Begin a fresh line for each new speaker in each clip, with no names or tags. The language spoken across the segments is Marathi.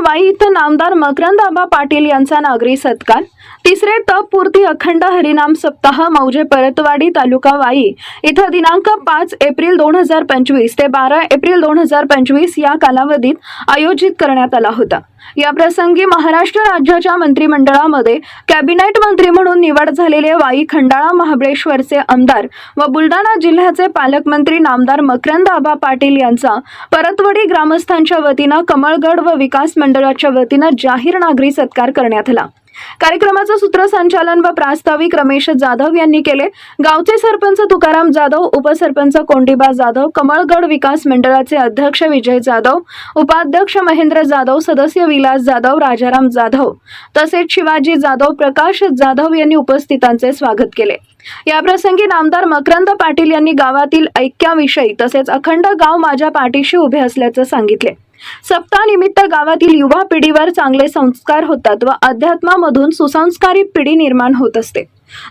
वाई इथं नामदार मकरंद आबा पाटील यांचा नागरी सत्कार. तिसरे तपपूर्ती अखंड हरिनाम सप्ताह मौजे परतवाडी तालुका वाई. इथं दिनांक पाच एप्रिल दोन हजार पंचवीस ते बारा एप्रिल दोन हजार पंचवीस या कालावधीत आयोजित करण्यात आला होता. या प्रसंगी महाराष्ट्र राज्याच्या मंत्रिमंडळामध्ये कॅबिनेट मंत्री म्हणून निवड झालेले वाई खंडाळा महाबळेश्वरचे आमदार व बुलडाणा जिल्ह्याचे पालकमंत्री नामदार मकरंद आबा पाटील यांचा परतवडी ग्रामस्थांच्या वतीनं कमळगड व विकास मंडळाच्या वतीनं जाहीर नागरी सत्कार करण्यात आला. कार्यक्रमाचं सूत्रसंचालन व प्रास्ताविक रमेश जाधव यांनी केले. गावचे सरपंच तुकाराम जाधव उपसरपंच कोंडिबा जाधव कमळगड विकास मंडळाचे अध्यक्ष विजय जाधव उपाध्यक्ष महेंद्र जाधव सदस्य विलास जाधव राजाराम जाधव तसेच शिवाजी जाधव प्रकाश जाधव यांनी उपस्थितांचे स्वागत केले. याप्रसंगी नामदार मकरंद पाटील यांनी गावातील ऐक्याविषयी तसेच अखंड गाव माझ्या पाठीशी उभे असल्याचं सांगितले. सप्ताहानिमित्त गावातील युवा पिढीवर चांगले संस्कार होतात व अध्यात्मामधून सुसंस्कारी पिढी निर्माण होत असते.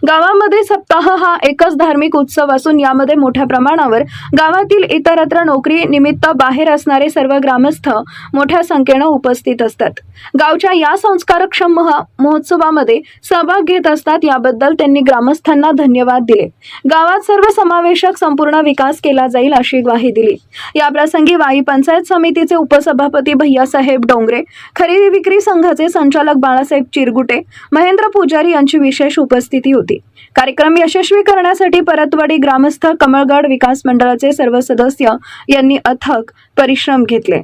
गावामध्ये सप्ताह हा एकच धार्मिक उत्सव असून यामध्ये मोठ्या प्रमाणावर गावातील इतरत्र नोकरी निमित्त बाहेर असणारे सर्व ग्रामस्थ मोठ्या संख्येनं उपस्थित असतात. गावच्या या संस्कारक्षम महोत्सवामध्ये सहभाग घेत असतात याबद्दल त्यांनी ग्रामस्थांना धन्यवाद दिले. गावात सर्व समावेशक संपूर्ण विकास केला जाईल अशी ग्वाही दिली. याप्रसंगी वाई पंचायत समितीचे उपसभापती भैयासाहेब डोंगरे खरेदी विक्री संघाचे संचालक बाळासाहेब चिरगुटे महेंद्र पुजारी यांची विशेष उपस्थिती उपस्थिती होती. कार्यक्रम यशस्वी करण्यासाठी परतवाडी ग्रामस्थ कमळगड विकास मंडळाचे सर्व सदस्य यांनी अथक परिश्रम घेतले.